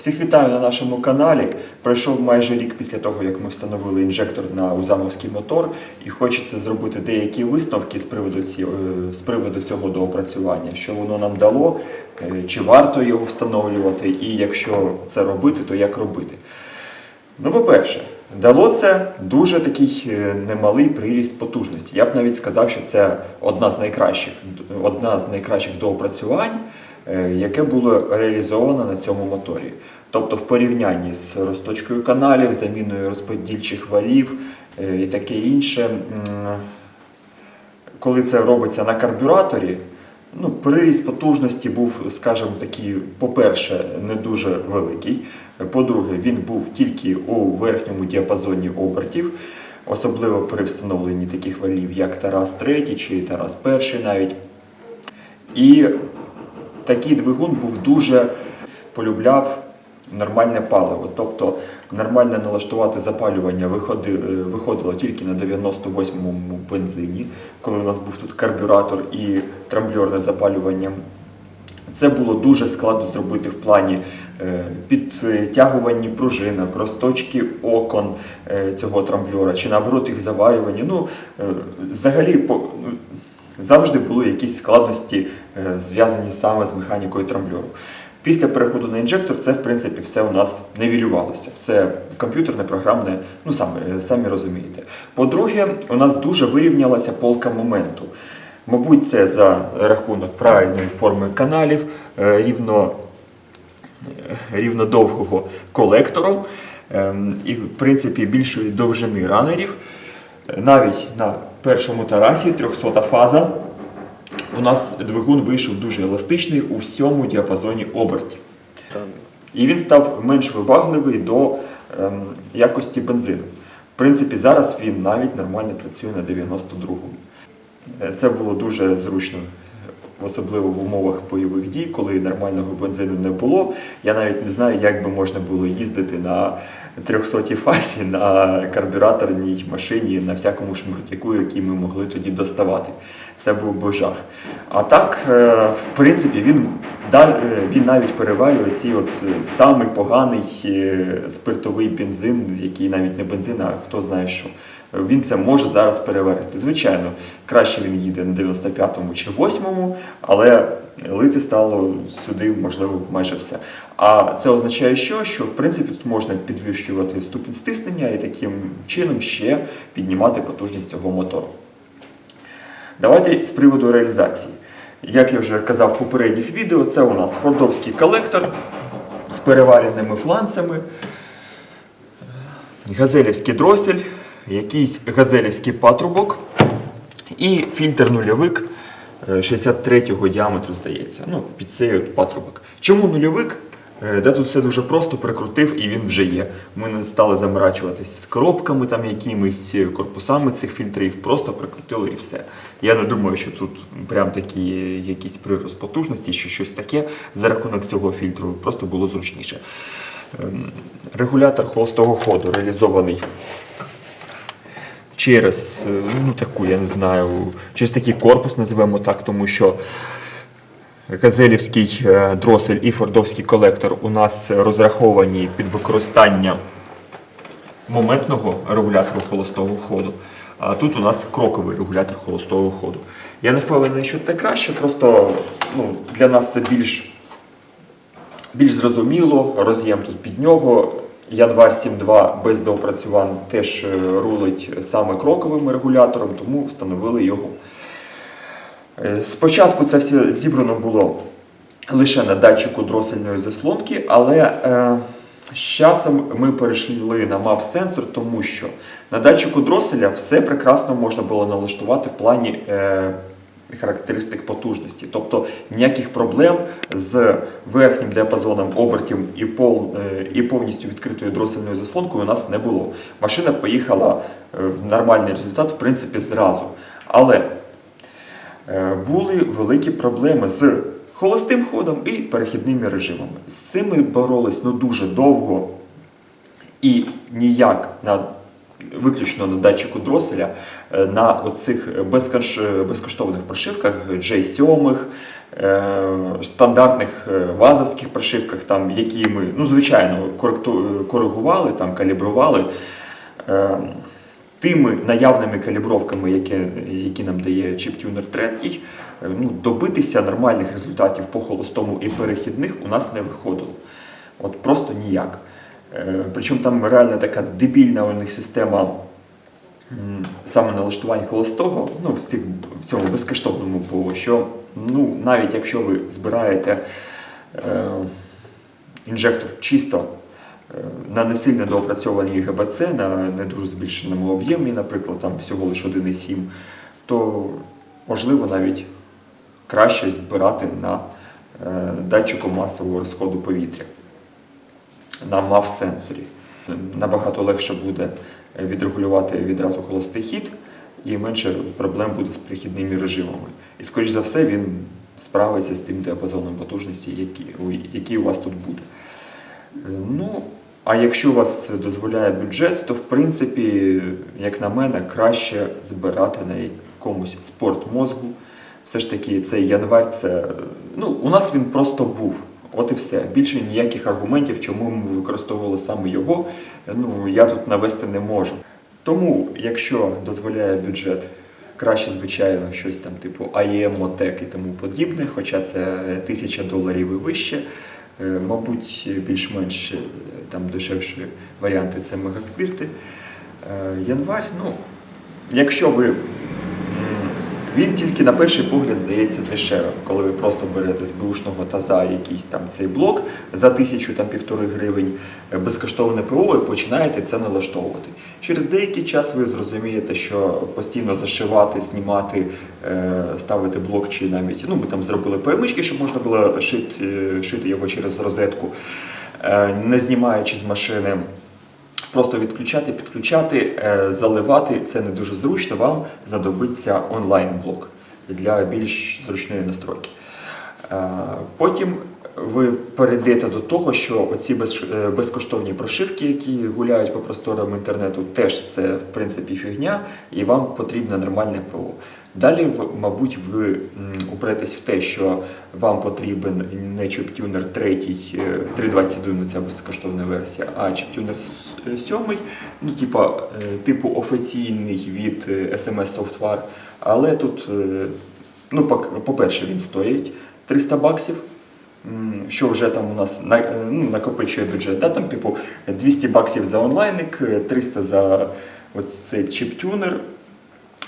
Всіх вітаю на нашому каналі. Пройшов майже рік після того, як ми встановили інжектор на Узамовський мотор, і хочеться зробити деякі висновки з приводу, ці, е, з приводу цього доопрацювання, що воно нам дало, е, чи варто його встановлювати, і якщо це робити, то як робити. Ну, по-перше, дало це дуже такий е, немалий приріст потужності. Я б навіть сказав, що це одна з найкращих, одна з найкращих доопрацювань, яке було реалізовано на цьому моторі. Тобто, в порівнянні з розточкою каналів, заміною розподільчих валів е, і таке інше, коли це робиться на карбюраторі, ну, приріст потужності був, скажімо такий, по-перше, не дуже великий. По-друге, він був тільки у верхньому діапазоні обертів, особливо при встановленні таких валів, як Тарас 3 чи Тарас 1 навіть. І такий двигун був дуже полюбляв нормальне паливо. Тобто нормально налаштувати запалювання е, виходило тільки на 98-му бензині, коли у нас був тут карбюратор і трамбльорне запалювання. Це було дуже складно зробити в плані е, підтягування пружинок, розточки окон е, цього трамбльора, чи наоборот їх заварювання. Ну, взагалі, ну, завжди були якісь складності, е, зв'язані саме з механікою трамбльору. Після переходу на інжектор це, в принципі, все у нас нивелювалося. Все комп'ютерне, програмне, ну саме, самі розумієте. По-друге, у нас дуже вирівнялася полка моменту. Мабуть, це за рахунок правильної форми каналів, е, рівно, е, рівнодовгого колектору ем, і, в принципі, більшої довжини ранерів. Е, Навіть на першому тарасі 300 фаза у нас двигун вийшов дуже еластичний у всьому діапазоні обертів. І він став менш вибагливий до ем, якості бензину. В принципі, зараз він навіть нормально працює на 92-му. Е, Це було дуже зручно, особливо в умовах бойових дій, коли нормального бензину не було. Я навіть не знаю, як би можна було їздити на 300 фазі на карбюраторній машині на всякому шмуртяку, який ми могли тоді доставати. Це був би жах. А так, е, в принципі, він, е, він навіть переварює цей от е, самий поганий спиртовий бензин, який навіть не бензин, а хто знає що. Він це може зараз переварити. Звичайно, краще він їде на 95-му чи 8-му, але лити стало сюди, можливо, майже все. А це означає, що, що в принципі тут можна підвищувати ступінь стиснення і таким чином ще піднімати потужність цього мотору. Давайте з приводу реалізації. Як я вже казав в попередніх відео, це у нас фордовський колектор з перевареними фланцями, газелівський дросель, якийсь газелівський патрубок і фільтр нульовик е, 63-го діаметру, здається. Ну, під цей от патрубок. Чому нульовик? Е, Де тут все дуже просто прикрутив і він вже є. Ми не стали заморачуватись з коробками, там якимись е, корпусами цих фільтрів, просто прикрутили і все. Я не думаю, що тут прям такі якісь прирост потужності, що щось таке за рахунок цього фільтру просто було зручніше. Ем, Регулятор холостого ходу реалізований через е, ну таку, я не знаю, через такий корпус називаємо так, тому що газелівський е, дросель і фордовський колектор у нас розраховані під використання моментного регулятора холостого ходу. А тут у нас кроковий регулятор холостого ходу. Я не впевнений, що це краще, просто ну, для нас це більш більш зрозуміло, роз'єм тут під нього. Январ 7.2 без доопрацювань теж е, рулить саме кроковим регулятором, тому встановили його. Е, Спочатку це все зібрано було лише на датчику дросельної заслонки, але е, з часом ми перейшли на map сенсор, тому що на датчику дроселя все прекрасно можна було налаштувати в плані е, характеристик потужності. Тобто ніяких проблем з верхнім діапазоном обертів і, пол, і повністю відкритою дросельною заслонкою у нас не було. Машина поїхала в нормальний результат, в принципі, зразу. Але були великі проблеми з холостим ходом і перехідними режимами. З цим ми боролись ну, дуже довго і ніяк на виключно на датчику дроселя е, на оцих безкош- безкоштовних прошивках J7, е, стандартних е, вазовських прошивках, там, які ми, ну, звичайно, коригували, там, калібрували. Тими наявними калібровками, які, які нам дає чіптюнер 3, е, ну, добитися нормальних результатів по холостому і перехідних у нас не виходило. От просто ніяк. Е, Причому там реально така дебільна у них система саме налаштування холостого, ну, в, цих, в цьому безкоштовному ПО, що ну, навіть якщо ви збираєте е, інжектор чисто на не сильно доопрацьованій ГБЦ, на не дуже збільшеному об'ємі, наприклад, там всього лише 1,7, то можливо навіть краще збирати на е, датчику масового розходу повітря на MAV-сенсорі. Набагато легше буде відрегулювати відразу холостий хід і менше проблем буде з перехідними режимами. І, скоріш за все, він справиться з тим діапазоном потужності, який, який у вас тут буде. Е, Ну, а якщо вас дозволяє бюджет, то в принципі, як на мене, краще збирати на якомусь спортмозгу. Все ж таки, цей январь, це ну, у нас він просто був. От і все. Більше ніяких аргументів, чому ми використовували саме його, ну я тут навести не можу. Тому, якщо дозволяє бюджет, краще, звичайно, щось там типу AEM, Мотек і тому подібне, хоча це тисяча доларів і вище. Е, Мабуть, більш-менш е, там дешевші варіанти це мегасквірти. Е, Январь, ну, якщо ви. Він тільки на перший погляд здається дешевим, коли ви просто берете з бушного таза якийсь там цей блок за тисячу там півтори гривень е, безкоштовне ПО і починаєте це налаштовувати. Через деякий час ви зрозумієте, що постійно зашивати, знімати, е, ставити блок чи навіть ну ми там зробили перемички, щоб можна було шити, е, шити його через розетку, не знімаючи з машини. Просто відключати, підключати, е, заливати це не дуже зручно. Вам знадобиться онлайн-блок для більш зручної настройки. Е, Потім ви перейдете до того, що оці е, безкоштовні прошивки, які гуляють по просторам інтернету, теж це в принципі фігня, і вам потрібне нормальне ПО. Далі, мабуть, ви упретесь в те, що вам потрібен не чіптюнер 3, 321, ну, це безкоштовна версія, а чіптюнер 7, ну, типа, е, типу офіційний від е, SMS Software. Але тут, е, ну, по-перше, він стоїть 300 баксів. Що вже там у нас е, ну, накопичує бюджет, да? там, типу 200 баксів за онлайник, е, 300 за ось цей чіптюнер,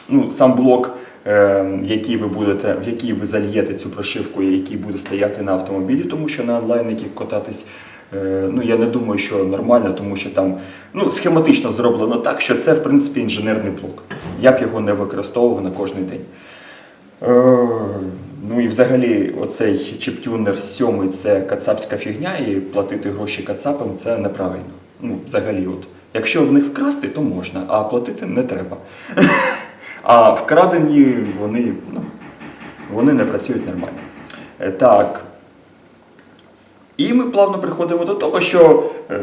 ну, сам блок, е, який ви будете, в який ви зальєте цю прошивку, який буде стояти на автомобілі, тому що на онлайники кататись. е, Ну, я не думаю, що нормально, тому що там ну, схематично зроблено так, що це, в принципі, інженерний блок. Я б його не використовував на кожний день. Е, Ну і взагалі, оцей чіптюнер 7 це кацапська фігня, і платити гроші кацапам це неправильно. Ну, взагалі, от. Якщо в них вкрасти, то можна, а платити не треба. А вкрадені вони, ну, вони не працюють нормально. Е, Так. І ми плавно приходимо до того, що е,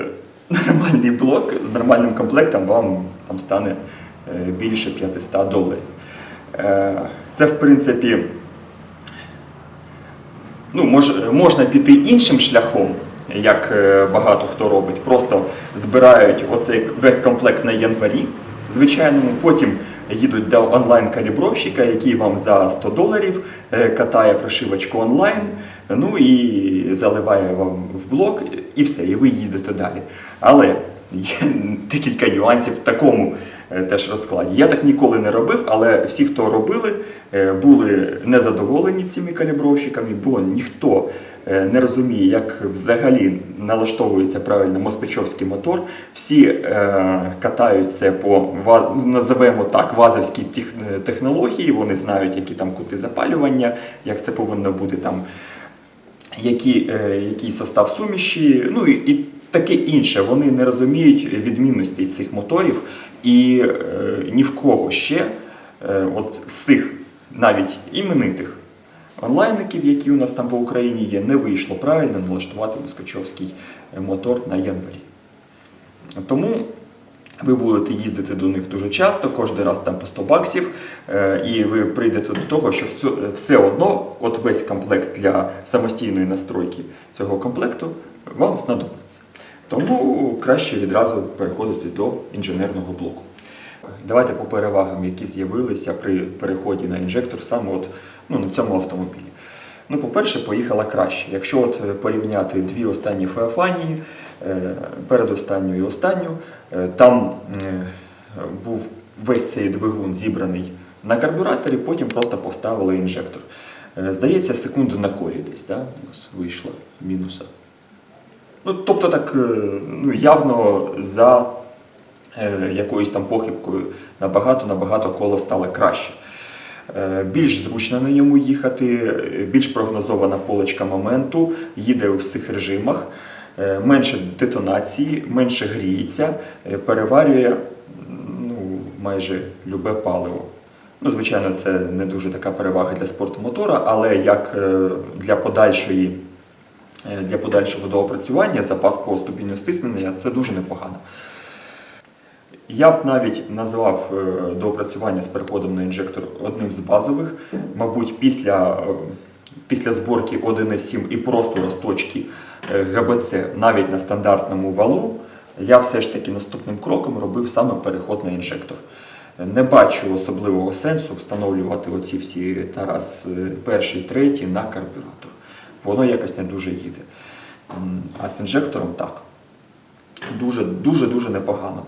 нормальний блок з нормальним комплектом вам там стане е, більше 500 доларів. Це, в принципі, ну, мож, можна піти іншим шляхом, як багато хто робить. Просто збирають оцей весь комплект на январі, звичайному, потім їдуть до онлайн-калібровщика, який вам за 100 доларів е, катає прошивочку онлайн, ну і заливає вам в блок, і все, і ви їдете далі. Але є декілька нюансів в такому теж розкладі. Я так ніколи не робив, але всі, хто робили, е, були незадоволені цими калібровщиками, бо ніхто е, не розуміє, як взагалі налаштовується правильно москвичовський мотор. Всі е, катають по називаємо так вазовські тех- технології. Вони знають, які там кути запалювання, як це повинно бути там які, е, який состав суміші, ну і, і таке інше. Вони не розуміють відмінностей цих моторів, і е, ні в кого ще е, от з цих навіть іменитих онлайників, які у нас там по Україні є, не вийшло правильно налаштувати москачовський е, мотор на январі. Тому Ви будете їздити до них дуже часто, кожен раз там по 100 баксів, і ви прийдете до того, що все, все одно, от весь комплект для самостійної настройки цього комплекту вам знадобиться. Тому краще відразу переходити до інженерного блоку. Давайте по перевагам, які з'явилися при переході на інжектор саме от, ну, на цьому автомобілі. Ну, по-перше, поїхала краще. Якщо от е, порівняти дві останні Феофанії, е, передостанню і останню, е, там був весь цей двигун зібраний на карбюраторі, потім просто поставили інжектор. Здається, секунди на колі десь да, у нас вийшло мінуса. Ну, тобто так е, ну, явно за е, якоюсь там похибкою набагато-набагато коло стало краще. Е, Більш зручно на ньому їхати, більш прогнозована полочка моменту, їде у всіх режимах, менше детонації, менше гріється, переварює ну, майже любе паливо. Ну, звичайно, це не дуже така перевага для спортомотора, але як для подальшої для подальшого доопрацювання запас по ступінню стиснення це дуже непогано. Я б навіть назвав е, доопрацювання з переходом на інжектор одним з базових. Мабуть, після, е, після зборки 1.7 і просто розточки е, ГБЦ навіть на стандартному валу, я все ж таки наступним кроком робив саме переход на інжектор. Не бачу особливого сенсу встановлювати оці всі Тарас е, перший, третій на карбюратор. Воно якось не дуже їде. А з інжектором так. Дуже, дуже, дуже непогано.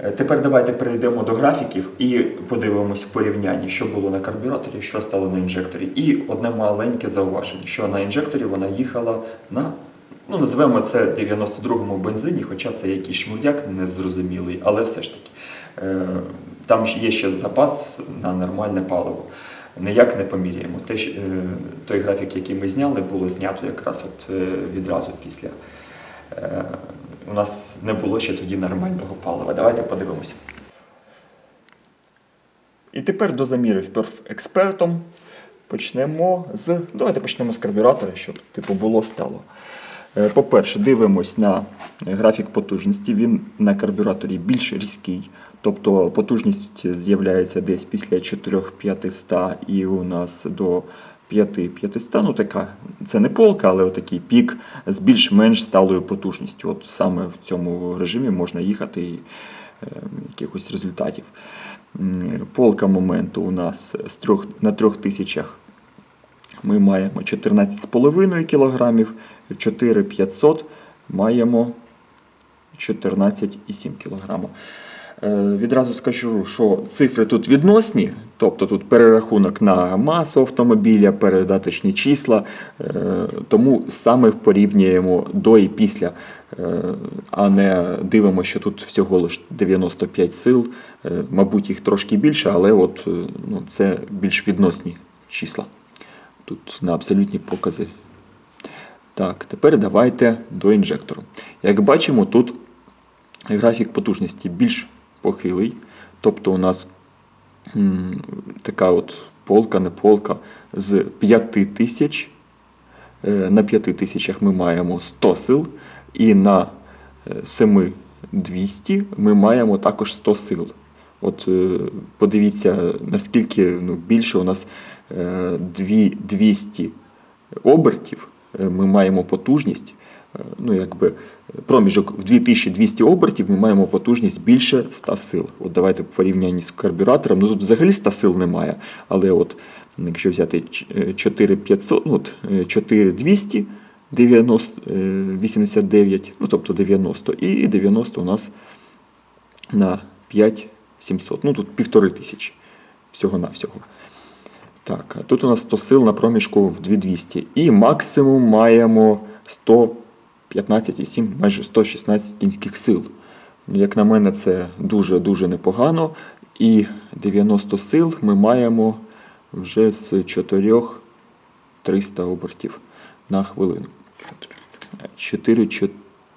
Е, Тепер давайте перейдемо до графіків і подивимось в порівнянні, що було на карбюраторі, що стало на інжекторі. І одне маленьке зауваження, що на інжекторі вона їхала на, ну називаємо це 92-му бензині, хоча це якийсь шмурдяк незрозумілий, але все ж таки. е, Там є ще запас на нормальне паливо. Ніяк не поміряємо. Те, е, той графік, який ми зняли, було знято якраз от е, відразу після. Е, У нас не було ще тоді нормального палива. Давайте подивимося. І тепер до замірів експертом почнемо з. Давайте почнемо з карбюратора, щоб типу було стало. По-перше, дивимось на графік потужності. Він на карбюраторі більш різкий. Тобто потужність з'являється десь після 4500 і у нас до 5500. Ну така, це не полка, але отакий пік з більш-менш сталою потужністю. От саме в цьому режимі можна їхати і е, якихось результатів. Полка моменту у нас з трьох, на 3000 ми маємо 14,5 кг, 4500 маємо 14,7 кг. Е, Відразу скажу, що цифри тут відносні, тобто тут перерахунок на масу автомобіля, передаточні числа, е, тому саме порівнюємо до і після, е, а не дивимося, що тут всього лише 95 сил, мабуть, їх трошки більше, але от, ну, це більш відносні числа. Тут на абсолютні покази. Так, тепер давайте до інжектору. Як бачимо, тут графік потужності більш похилий. Тобто у нас м, така от полка, не полка з 5 тисяч. Е, На 5 тисячах ми маємо 100 сил, і на е, 7200 ми маємо також 100 сил. От е, подивіться, наскільки ну, більше у нас е, 200 обертів е, ми маємо потужність. Е, Ну, якби проміжок в 2200 обертів ми маємо потужність більше 100 сил. От давайте порівнянні з карбюратором. Ну взагалі 100 сил немає. Але от якщо взяти ч- е, 4500, ну, е, 4200, 90, е, 89, ну тобто 90, і 90 у нас на 5700. Ну тут півтори тисячі всього-навсього. Так, тут у нас 100 сил на проміжку в 2200. І максимум маємо 115,7, майже 116 кінських сил. Як на мене, це дуже-дуже непогано. І 90 сил ми маємо вже з 4 300 обертів на хвилину. 4, 4,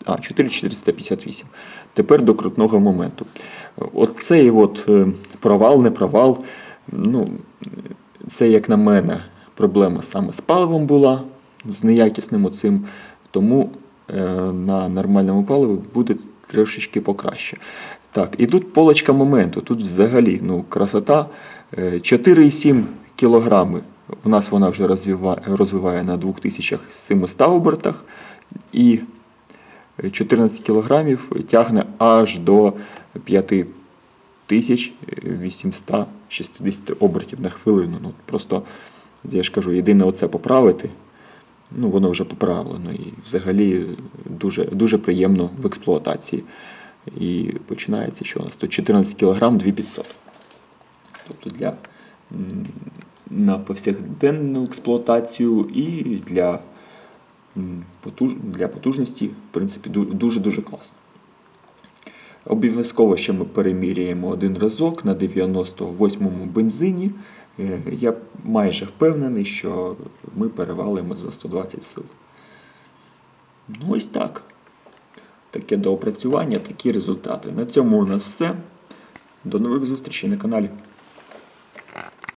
а, 4458. Тепер до крутного моменту. Оцей от е, провал, не провал. Ну, це, як на мене, проблема саме з паливом була, з неякісним оцим. Тому на нормальному паливі буде трошечки покраще. Так, і тут полочка моменту. Тут взагалі ну, красота. Е, 4,7 кілограми. У нас вона вже розвиває, розвиває на 2700 обертах. І 14 кілограмів тягне аж до 5860 обертів на хвилину. Ну, просто, я ж кажу, єдине оце поправити. Ну, воно вже поправлено і взагалі дуже, дуже приємно в експлуатації. І починається, що у нас тут 14 кг 2500. Тобто для, на повсякденну експлуатацію і для, для потужності, в принципі, дуже-дуже класно. Обов'язково ще ми переміряємо один разок на 98-му бензині. Е, Я майже впевнений, що ми перевалимо за 120 сил. Ну, ось так. Таке доопрацювання, такі результати. На цьому у нас все. До нових зустрічей на каналі.